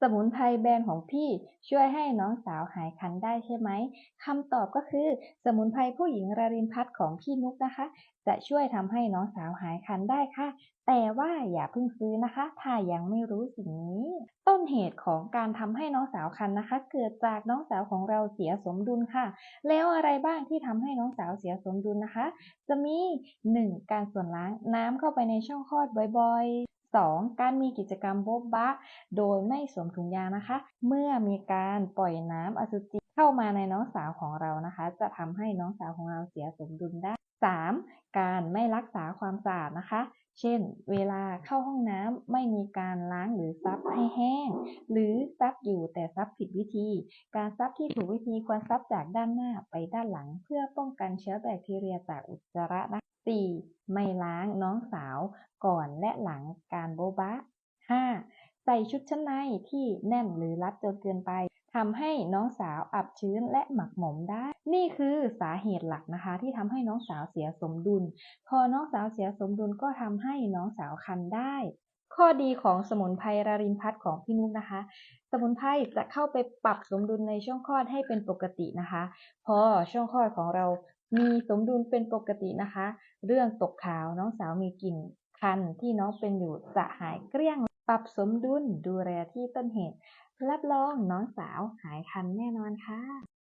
สมุนไพรแบรนด์ของพี่ช่วยให้น้องสาวหายคันได้ใช่ไหมคำตอบก็คือ สมุนไพรผู้หญิงรารินพัฒของพี่นุกนะคะ จะช่วยทำให้น้องสาวหายคันได้ค่ะ แต่ว่าอย่าเพิ่งซื้อนะคะ ถ้ายังไม่รู้สิ่งนี้ ต้นเหตุของการทำให้น้องสาวคันนะคะ เกิดจากน้องสาวของเราเสียสมดุลค่ะ แล้วอะไรบ้างที่ทำให้น้องสาวเสียสมดุลนะคะ จะมี 1. การส่วนล้างน้ำเข้าไปในช่องคลอดบ่อยๆ 2. การมีกิจกรรมโบ๊ะบะ โดยไม่สวมถุงยางนะคะ เมื่อมีการปล่อยน้ำอสุจิเข้ามาในน้องสาวของเรานะคะ จะทำให้น้องสาวของเราเสียสมดุลได้ 3. การไม่รักษาความสะอาดนะคะ เช่น เวลาเข้าห้องน้ำไม่มีการล้างหรือซับให้แห้ง หรือซับอยู่แต่ซับผิดวิธี การซับที่ถูกวิธีควรซับจากด้านหน้าไปด้านหลัง เพื่อป้องกันเชื้อแบคทีเรียจากอุจจาระนะ 4. ไม่ล้างน้องสาวก่อนและหลังการโบ๊ะบะ 5. ใส่ชุดชั้นในที่แน่นหรือรัดจนเกินไปทำให้น้องสาวอับชื้นและหมักหมมได้ นี่คือสาเหตุหลักนะคะ ที่ทำให้น้องสาวเสียสมดุล พอน้องสาวเสียสมดุลก็ทำให้น้องสาวคันได้ ข้อดีของสมุนไพรรารินพัฒน์ของพี่นุ๊กนะคะ สมุนไพรจะเข้าไปปรับสมดุลในช่องคลอดให้เป็นปกตินะคะ พอช่องคลอดของเรามีสมดุลเป็นปกตินะคะ เรื่องตกขาวน้องสาวมีกลิ่นคันที่น้องเป็นอยู่จะหายเกลี้ยง ปรับสมดุลดูแลที่ต้นเหตุ รับรองน้องสาวหายคันแน่นอนค่ะ